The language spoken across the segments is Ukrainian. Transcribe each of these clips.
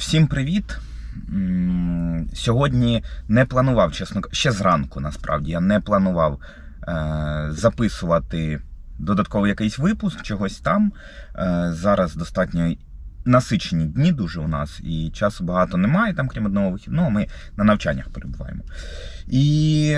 Всім привіт. Сьогодні не планував, чесно ще зранку, насправді, я не планував е, записувати додатковий якийсь випуск, чогось там. Е, зараз достатньо насичені дні дуже у нас, і часу багато немає, там, крім одного вихідного, ми на навчаннях перебуваємо. І.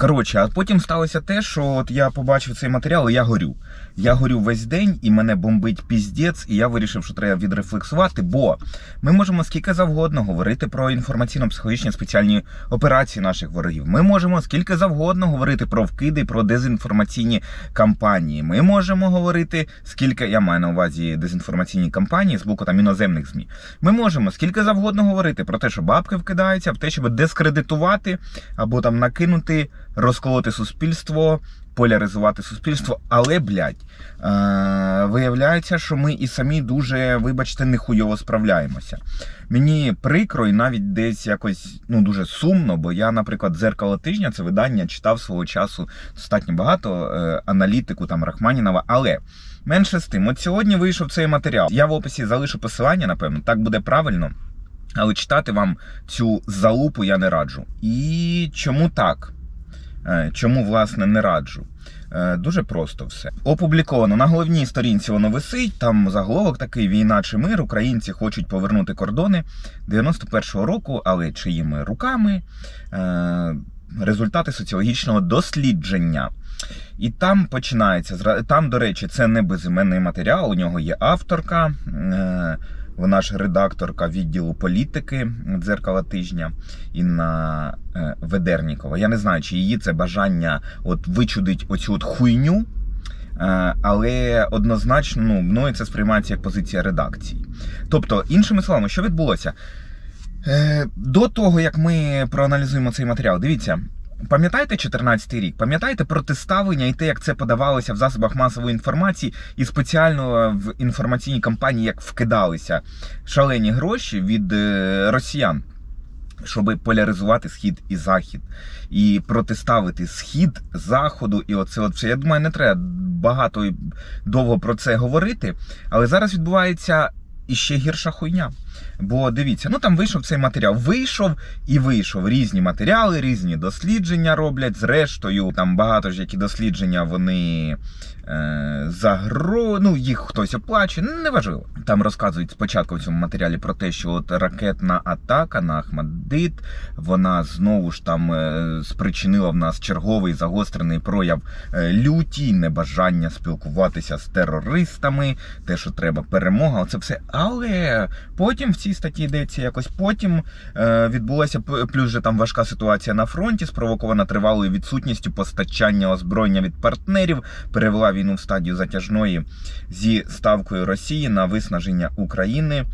Коротше, а потім сталося те, що от я побачив цей матеріал, і я горю. Я горю весь день, і мене бомбить піздець, і я вирішив, що треба відрефлексувати, бо ми можемо скільки завгодно говорити про інформаційно-психологічні спеціальні операції наших ворогів. Ми можемо скільки завгодно говорити про вкиди, про дезінформаційні кампанії. Ми можемо говорити, скільки я маю на увазі дезінформаційні кампанії з боку там іноземних ЗМІ. Ми можемо скільки завгодно говорити про те, що бабки вкидаються, в те, щоб дискредитувати або там накинути, розколоти суспільство, поляризувати суспільство. Але, блядь, е- виявляється, що ми і самі дуже, вибачте, нехуйово справляємося. Мені прикро і навіть десь якось ну дуже сумно, бо я, наприклад, дзеркало тижня це видання читав свого часу достатньо багато е- аналітику там Рахманінова, але. Менше з тим, от сьогодні вийшов цей матеріал. Я в описі залишу посилання, напевно, так буде правильно. Але читати вам цю залупу я не раджу. І чому так? Е, Чому, власне, не раджу? Е, Дуже просто все. Опубліковано на головній сторінці воно висить. Там заголовок такий: війна чи мир. Українці хочуть повернути кордони 91-го року, але чиїми руками? Е, Результати соціологічного дослідження. І там починається там, до речі, це не безіменний матеріал. У нього є авторка. Вона ж редакторка відділу політики дзеркала тижня Інна е, Ведернікова. Я не знаю, чи її це бажання от вичудить оцю от хуйню. е, Але однозначно ну, мною це сприймається як позиція редакції. Тобто, іншими словами, що відбулося? Е, До того, як ми проаналізуємо цей матеріал, дивіться, Пам'ятаєте 14-й рік? Пам'ятаєте протиставлення і те, як це подавалося в засобах масової інформації, і спеціально в інформаційній кампанії, як вкидалися шалені гроші від е, росіян, щоб поляризувати схід і захід, і протиставити схід заходу, і оце от все. Я думаю, не треба багато і довго про це говорити, але зараз відбувається іще гірша хуйня. Бо дивіться, ну там вийшов цей матеріал. Вийшов і вийшов різні матеріали, різні дослідження роблять. Зрештою, там багато ж які дослідження вони е, загро... ну, їх хтось оплачує. Ну, неважливо. Там розказують спочатку в цьому матеріалі про те, що от ракетна атака на Ахмаддит, вона знову ж там е, спричинила в нас черговий загострений прояв е, люті, небажання спілкуватися з терористами, те, що треба перемога. Оце все. Але потім в цій статті йдеться якось потім е, відбулася плюс же там важка ситуація на фронті, спровокована тривалою відсутністю постачання озброєння від партнерів, перевела війну в стадію затяжної зі ставкою Росії на виснаження України.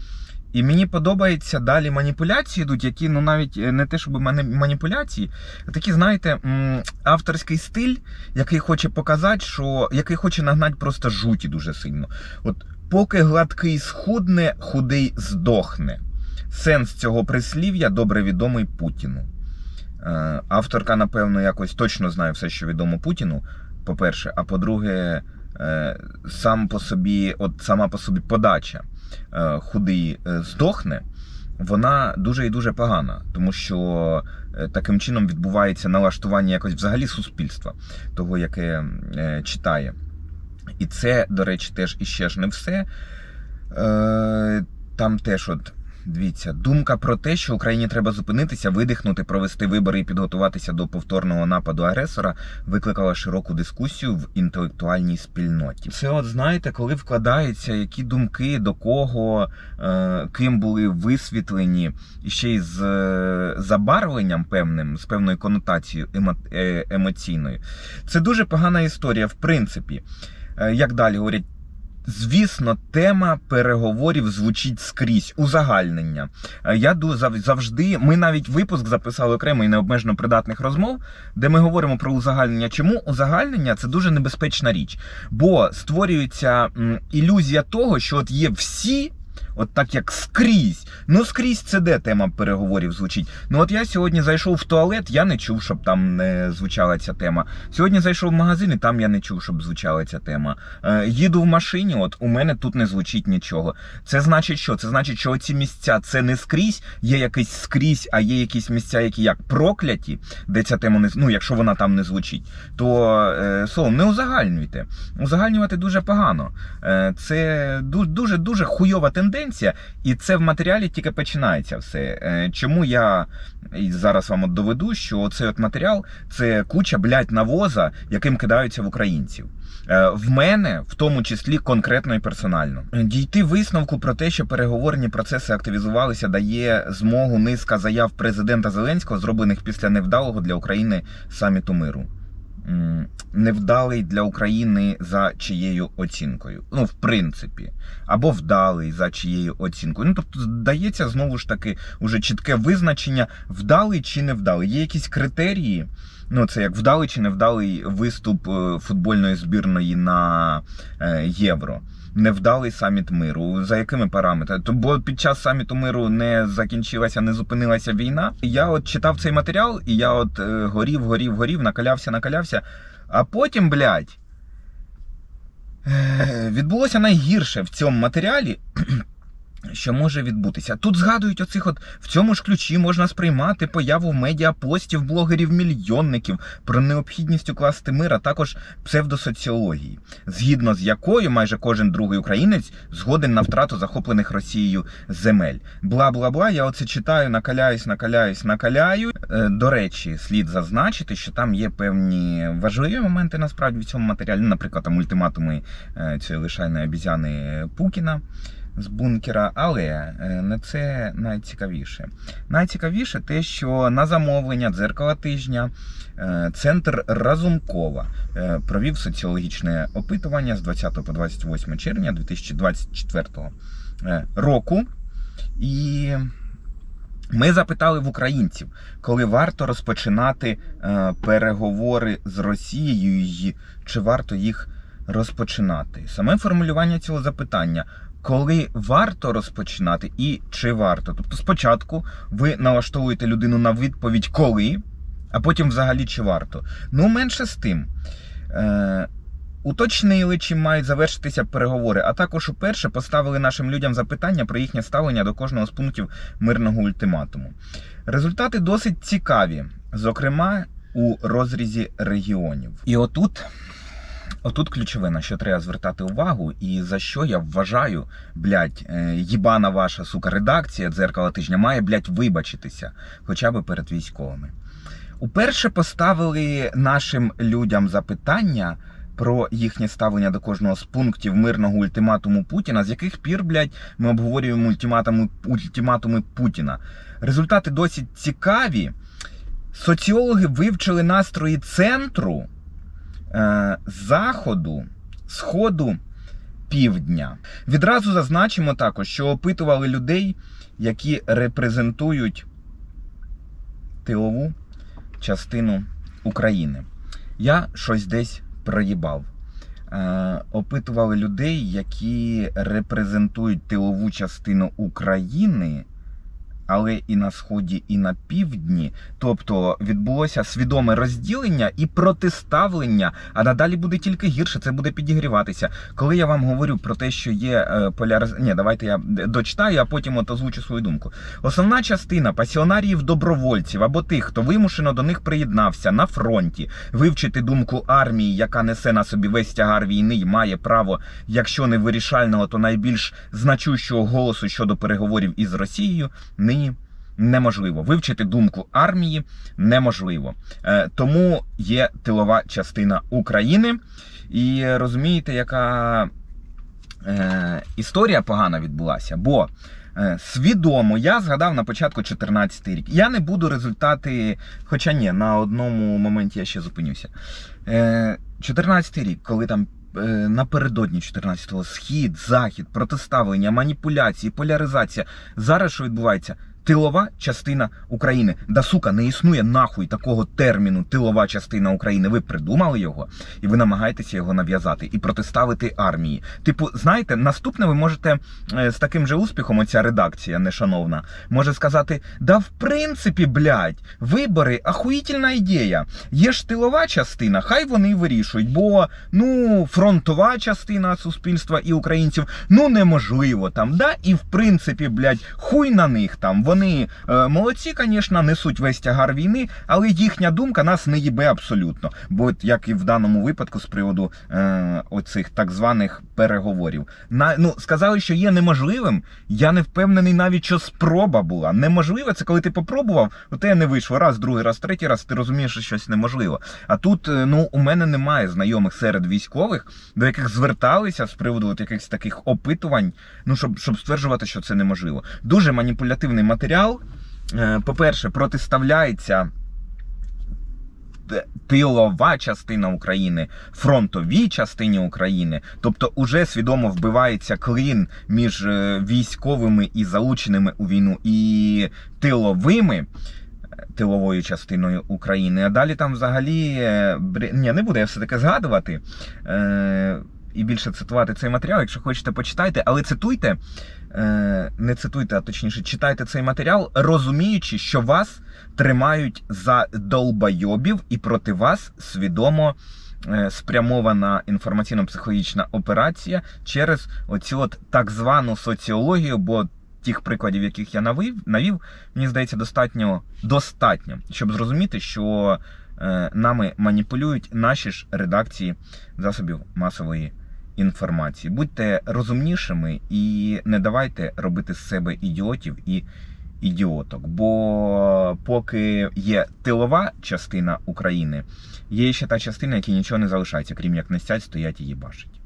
І мені подобається далі маніпуляції йдуть, які ну навіть е, не те, щоб маніпуляції, а такі, знаєте, авторський стиль, який хоче показати, що який хоче нагнати просто жуті дуже сильно. От поки гладкий схудне, худий здохне. Сенс цього прислів'я добре відомий Путіну. Е, Авторка, напевно, якось точно знає все, що відомо Путіну. По-перше, а по-друге, е, сам по собі, от сама по собі подача худий е, здохне, вона дуже і дуже погана, тому що е, таким чином відбувається налаштування якось взагалі суспільства, того, яке е, читає. І це, до речі, теж іще ж не все. Е, Там теж, от, дивіться, думка про те, що Україні треба зупинитися, видихнути, провести вибори і підготуватися до повторного нападу агресора, викликала широку дискусію в інтелектуальній спільноті. Це, от знаєте, коли вкладаються які думки, до кого, е, ким були висвітлені, і ще й з е, забарвленням певним, з певною конотацією емо, е, емоційною. Це дуже погана історія, в принципі. Е, Як далі говорять, звісно, тема переговорів звучить скрізь, узагальнення. Е, Я ду- зав- завжди, ми навіть випуск записали окремий необмежено придатних розмов, де ми говоримо про узагальнення. Чому узагальнення це дуже небезпечна річ? Бо створюється ілюзія того, що от є всі. От так як скрізь. Ну скрізь це де тема переговорів звучить. Ну от я сьогодні зайшов в туалет, я не чув, щоб там не звучала ця тема. Сьогодні зайшов в магазин, і там я не чув, щоб звучала ця тема. Е, їду в машині, от у мене тут не звучить нічого. Це значить що? Це значить, що оці місця це не скрізь, є якийсь скрізь, а є якісь місця, які як прокляті, де ця тема не ну, якщо вона там не звучить, то е, словом, не узагальнюйте. Узагальнювати дуже погано. Е, це дуже дуже хуйова тенденція, і це в матеріалі тільки починається все. Е, чому я зараз вам от доведу, що цей от матеріал це куча блядь, навоза, яким кидаються в українців. Е, В мене, в тому числі конкретно і персонально, дійти висновку про те, що переговорні процеси активізувалися, дає змогу низка заяв президента Зеленського, зроблених після невдалого для України саміту миру. Невдалий для України за чиєю оцінкою. Ну, в принципі, або вдалий за чиєю оцінкою. Ну, тобто, дається знову ж таки уже чітке визначення, вдалий чи невдалий. Є якісь критерії. Ну, це як вдалий чи невдалий виступ е, футбольної збірної на е, євро. Невдалий саміт миру. За якими параметрами? Бо під час саміту миру не закінчилася, не зупинилася війна. Я от читав цей матеріал, і я от е, горів, горів, горів, накалявся, накалявся. А потім, блядь, е, відбулося найгірше в цьому матеріалі. Що може відбутися? Тут згадують оцих от в цьому ж ключі можна сприймати появу в медіа постів блогерів-мільйонників про необхідність укласти мир, а також псевдосоціології, згідно з якою майже кожен другий українець згоден на втрату захоплених Росією земель. Бла бла бла. Я оце читаю, накаляюсь, накаляюсь, накаляю. Е, До речі, слід зазначити, що там є певні важливі моменти насправді в цьому матеріалі. Наприклад, там ультиматуми е, цієї лишайної обізяни Пукіна з бункера, але е, не це найцікавіше. Найцікавіше те, що на замовлення дзеркала тижня е, центр Разумкова е, провів соціологічне опитування з 20 по 28 червня 2024 року. І ми запитали в українців, коли варто розпочинати переговори з Росією, і чи варто їх розпочинати. Саме формулювання цього запитання коли варто розпочинати і чи варто. Тобто, спочатку ви налаштовуєте людину на відповідь коли, а потім взагалі чи варто. Ну, менше з тим. Е, Уточнили, чим мають завершитися переговори, а також уперше поставили нашим людям запитання про їхнє ставлення до кожного з пунктів мирного ультиматуму. Результати досить цікаві, зокрема у розрізі регіонів. І отут. Отут ключове, на що треба звертати увагу, і за що я вважаю, блядь, е, їбана ваша сука редакція дзеркала тижня має, блядь, вибачитися хоча б перед військовими. Уперше поставили нашим людям запитання про їхнє ставлення до кожного з пунктів мирного ультиматуму Путіна, з яких пір, блядь, ми обговорюємо ультиматуми, ультиматуми Путіна. Результати досить цікаві. Соціологи вивчили настрої центру. Е, заходу, сходу, півдня. Відразу зазначимо також, що опитували людей, які репрезентують тилову частину України. Я щось десь проїбав. Е, опитували людей, які репрезентують тилову частину України але і на сході, і на півдні. Тобто відбулося свідоме розділення і протиставлення. А надалі буде тільки гірше, це буде підігріватися. Коли я вам говорю про те, що є е, поляриз... Ні, давайте я дочитаю, а потім от озвучу свою думку. Основна частина пасіонаріїв добровольців або тих, хто вимушено до них приєднався на фронті, вивчити думку армії, яка несе на собі весь тягар війни і має право, якщо не вирішального, то найбільш значущого голосу щодо переговорів із Росією. Нині неможливо. Вивчити думку армії неможливо. Е, тому є тилова частина України. І розумієте, яка е, історія погана відбулася? Бо е, свідомо я згадав на початку 14 рік. Я не буду результати, хоча ні, на одному моменті я ще зупинюся. 14 рік, коли там. Напередодні 14-го схід, захід, протиставлення, маніпуляції, поляризація. Зараз що відбувається? Тилова частина України. Да сука, не існує нахуй такого терміну тилова частина України. Ви придумали його, і ви намагаєтеся його нав'язати і протиставити армії. Типу, знаєте, наступне ви можете е, з таким же успіхом, оця редакція нешановна, може сказати: да, в принципі, блядь, вибори ахуїтельна ідея. Є ж тилова частина, хай вони вирішують, бо ну фронтова частина суспільства і українців ну неможливо там. Да, і в принципі, блядь, хуй на них там. Вони е, молодці, звісно, несуть весь тягар війни, але їхня думка нас не їбе абсолютно. Бо як і в даному випадку з приводу е, оцих так званих переговорів. На, ну, сказали, що є неможливим. Я не впевнений навіть, що спроба була. Неможливе це коли ти попробував, у тебе не вийшло раз, другий раз, третій раз, ти розумієш, що щось неможливо. А тут е, ну, у мене немає знайомих серед військових, до яких зверталися з приводу от якихось таких опитувань, ну, щоб, щоб стверджувати, що це неможливо. Дуже маніпулятивний матеріал. Е, По-перше, протиставляється тилова частина України фронтовій частині України, тобто уже свідомо вбивається клин між е, військовими і залученими у війну і тиловими. е, Тиловою частиною України. А далі там взагалі. Ні, не буду я все-таки згадувати е, і більше цитувати цей матеріал. Якщо хочете, почитайте, але цитуйте, е, не цитуйте, а точніше, читайте цей матеріал, розуміючи, що вас тримають за долбойобів і проти вас свідомо е, спрямована інформаційно-психологічна операція через оцю от так звану соціологію, бо тих прикладів, яких я навів, навів мені здається, достатньо достатньо, щоб зрозуміти, що е, нами маніпулюють наші ж редакції засобів масової інформації. Будьте розумнішими і не давайте робити з себе ідіотів і ідіоток. Бо поки є тилова частина України, є ще та частина, яка нічого не залишається, крім як не стять, стоять і їбашить.